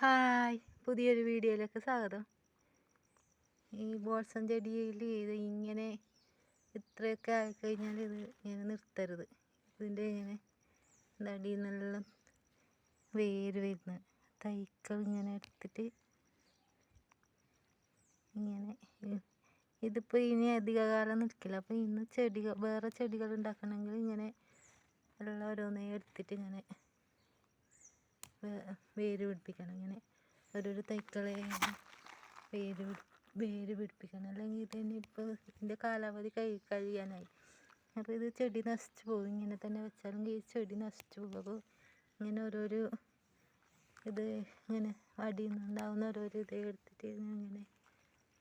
Hi പുതിയൊരു വീഡിയോയിലേക്ക് സ്വാഗതം. ഈ ബോൾസം ചെടിയിൽ ഇത് ഇങ്ങനെ ഇത്രയൊക്കെ ആയിക്കഴിഞ്ഞാൽ ഇത് ഇങ്ങനെ നിർത്തരുത്. ഇതിന്റെ ഇങ്ങനെ അടിയിൽ നിന്നെല്ലാം വേര് വരുന്ന തൈക്കൾ ഇങ്ങനെ എടുത്തിട്ട് ഇങ്ങനെ ഇതിപ്പോൾ ഇനി അധികകാലം നിൽക്കില്ല. അപ്പോൾ ഇന്ന് ചെടികൾ വേറെ ചെടികൾ ഉണ്ടാക്കണമെങ്കിൽ ഇങ്ങനെ എല്ലാം ഓരോന്നേ എടുത്തിട്ട് ഇങ്ങനെ വേര് പിടിപ്പിക്കണം. ഇങ്ങനെ ഓരോരോ തൈക്കളെ വേര് വേര് പിടിപ്പിക്കണം. അല്ലെങ്കിൽ ഇതന്നെ ഇപ്പോൾ ഇതിന്റെ കാലാവധി കഴി കഴിയാനായി. അപ്പോൾ ഇത് ചെടി നശിച്ചു പോകും. ഇങ്ങനെ തന്നെ വെച്ചാലും ഈ ചെടി നശിച്ചു പോകും. അപ്പോൾ ഇങ്ങനെ ഓരോരോ ഇത് ഇങ്ങനെ അടിയിൽ നിന്നുണ്ടാവുന്ന ഓരോരോ ഇത് എടുത്തിട്ട് ഇങ്ങനെ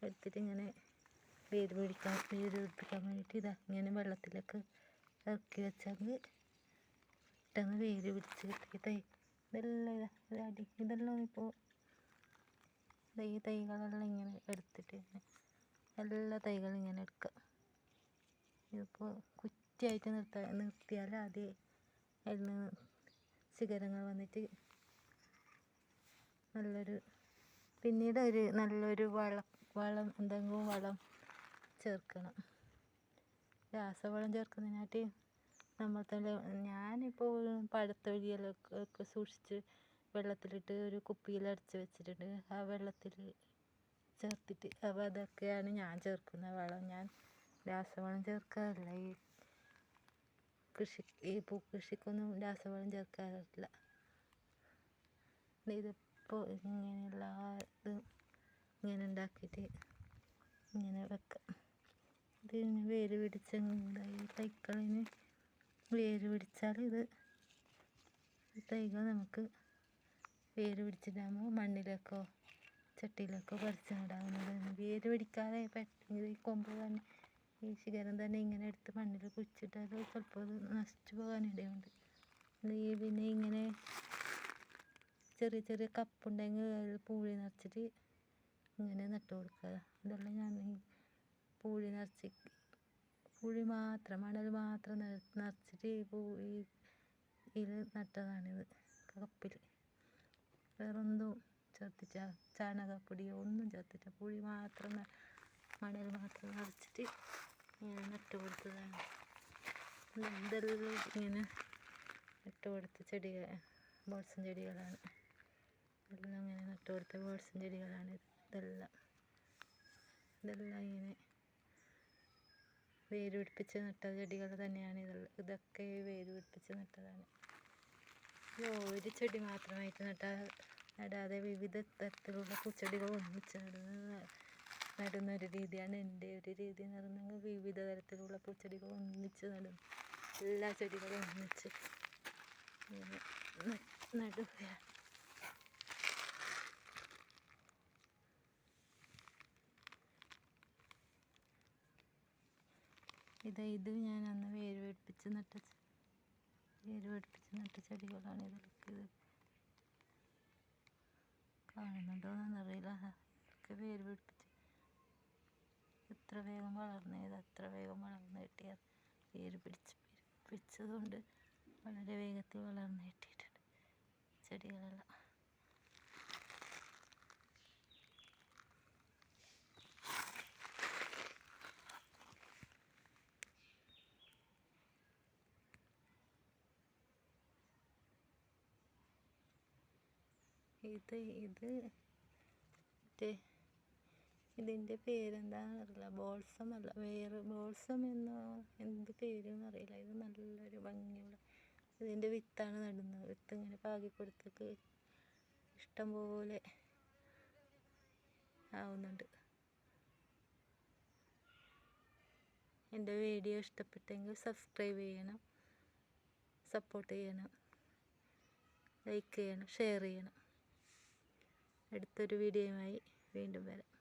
എടുത്തിട്ട് ഇങ്ങനെ വേര് പിടിക്കാൻ വേര് പിടിപ്പിക്കാൻ വേണ്ടിയിട്ട് ഇതാ ഇങ്ങനെ വെള്ളത്തിലൊക്കെ ഇറക്കി വെച്ചാൽ പെട്ടെന്ന് വേര് പിടിച്ച് കിട്ടി തൈ ഇതെല്ലാം ഇതാ അടി ഇതെല്ലാം ഇപ്പോൾ ഈ തൈകളെല്ലാം ഇങ്ങനെ എടുത്തിട്ട് എല്ലാ തൈകളും ഇങ്ങനെ എടുക്കുക. ഇതിപ്പോൾ കുറ്റിയായിട്ട് നിർത്താൻ നിർത്തിയാൽ ആദ്യം അതിൽ ശിഖരങ്ങൾ വന്നിട്ട് നല്ലൊരു പിന്നീട് ഒരു നല്ലൊരു വളം വളം എന്തെങ്കിലും വളം ചേർക്കണം. രാസവളം ചേർക്കുന്നതിനായിട്ട് നമ്മൾ തന്നെ ഞാനിപ്പോൾ പഴത്തൊലിയെല്ലാം ഒക്കെ സൂക്ഷിച്ച് വെള്ളത്തിലിട്ട് ഒരു കുപ്പിയിൽ അടച്ച് വെച്ചിട്ടുണ്ട്. ആ വെള്ളത്തിൽ ചേർത്തിട്ട് അപ്പോൾ അതൊക്കെയാണ് ഞാൻ ചേർക്കുന്ന വളം. ഞാൻ രാസവളം ചേർക്കാറില്ല. ഈ കൃഷി ഈ പൂക്കൃഷിക്കൊന്നും രാസവളം ചേർക്കാറില്ല. ഇതിപ്പോൾ ഇങ്ങനെയുള്ള ഇത് ഇങ്ങനെ ഉണ്ടാക്കിയിട്ട് ഇങ്ങനെ വെക്കാം. ഇത് വേര് പിടിച്ച തൈക്കളിന് വേര് പിടിച്ചാൽ ഇത് തൈകൾ നമുക്ക് വേര് പിടിച്ചിട്ടാകുമ്പോൾ മണ്ണിലേക്കോ ചട്ടിയിലേക്കോ പറിച്ച് നടാവുന്നതാണ് വേര് പിടിക്കാതെ പെട്ടെന്ന് ഈ കൊമ്പ് തന്നെ ഈ ശിഖരം തന്നെ ഇങ്ങനെ എടുത്ത് മണ്ണിൽ കുഴിച്ചിട്ടാൽ ചിലപ്പോൾ അത് നശിച്ചു പോകാനിടയുണ്ട് ഈ പിന്നെ ഇങ്ങനെ ചെറിയ ചെറിയ കപ്പുണ്ടെങ്കിൽ അതിൽ പൂഴി നിറച്ചിട്ട് ഇങ്ങനെ നട്ടു കൊടുക്കുക ഇതെല്ലാം ഞാൻ പൂഴി നിറച്ച് പൂഴി മാത്രം മണൽ മാത്രം നിറച്ചിട്ട് ഈ പൂ ഈ നട്ടതാണിത് കപ്പിൽ. വേറൊന്നും ചേർത്തിച്ച ചാണകപ്പൊടിയോ ഒന്നും ചേർത്തിട്ട പുളി മാത്രം മണൽ മാത്രം നിറച്ചിട്ട് ഇങ്ങനെ നട്ടു കൊടുത്തതാണ്. ഇതെല്ലാം ഇങ്ങനെ നട്ടു കൊടുത്ത ചെടികൾ ബോൾസം ചെടികളാണ്. ഇതെല്ലാം ഇങ്ങനെ നട്ടു കൊടുത്ത ബോൾസം ചെടികളാണ് ഇതെല്ലാം. ഇതെല്ലാം ഇങ്ങനെ വേര് പിടിപ്പിച്ച് നട്ട ചെടികൾ തന്നെയാണ് ഇത് ഇതൊക്കെ വേര് പിടിപ്പിച്ച് നട്ടതാണ് ഒരു ചെടി മാത്രമായിട്ട് നട്ടാൽ നടാതെ വിവിധ തരത്തിലുള്ള പൂച്ചെടികൾ ഒന്നിച്ച് നടുന്ന നടുന്ന ഒരു രീതിയാണ് എന്റെ ഒരു രീതി എന്ന് പറയുന്നത്. വിവിധ തരത്തിലുള്ള പൂച്ചെടികൾ ഒന്നിച്ച് നടും. എല്ലാ ചെടികളും ഒന്നിച്ച് നടുകയാണ്. ഇത് ഇത് ഞാൻ അന്ന് വേര് പിടിപ്പിച്ച് നട്ട വേര് പിടിപ്പിച്ച് നട്ട ചെടികളാണ് ഇതിലൊക്കെ ഇത്. കാണുന്നുണ്ടോയെന്നറിയില്ല ഇതൊക്കെ വേര് പിടിപ്പിച്ച് എത്ര വേഗം വളർന്നത് അത്ര വേഗം വളർന്ന് കിട്ടിയ വേര് പിടിച്ച് പിടിച്ചതുകൊണ്ട് വളരെ വേഗത്തിൽ വളർന്നു കിട്ടിയിട്ടുണ്ട് ചെടികളെല്ലാം. ഇത് ഇത് മറ്റേ ഇതിന്റെ പേരെന്താണെന്ന് അറിയില്ല ബോൾസം അല്ല വേറെ ബോൾസം എന്നോ എന്ത് പേരെന്ന് അറിയില്ല. ഇത് നല്ലൊരു ഭംഗിയുള്ള ഇതിന്റെ വിത്താണ് നടുന്നത്. വിത്ത് ഇങ്ങനെ പാകി ഇഷ്ടം പോലെ ആവുന്നുണ്ട്. എന്റെ വീഡിയോ ഇഷ്ടപ്പെട്ടെങ്കിൽ സബ്സ്ക്രൈബ് ചെയ്യണം സപ്പോർട്ട് ചെയ്യണം ലൈക്ക് ചെയ്യണം ഷെയർ ചെയ്യണം. അടുത്തൊരു വീഡിയോയുമായി വീണ്ടും വരാം.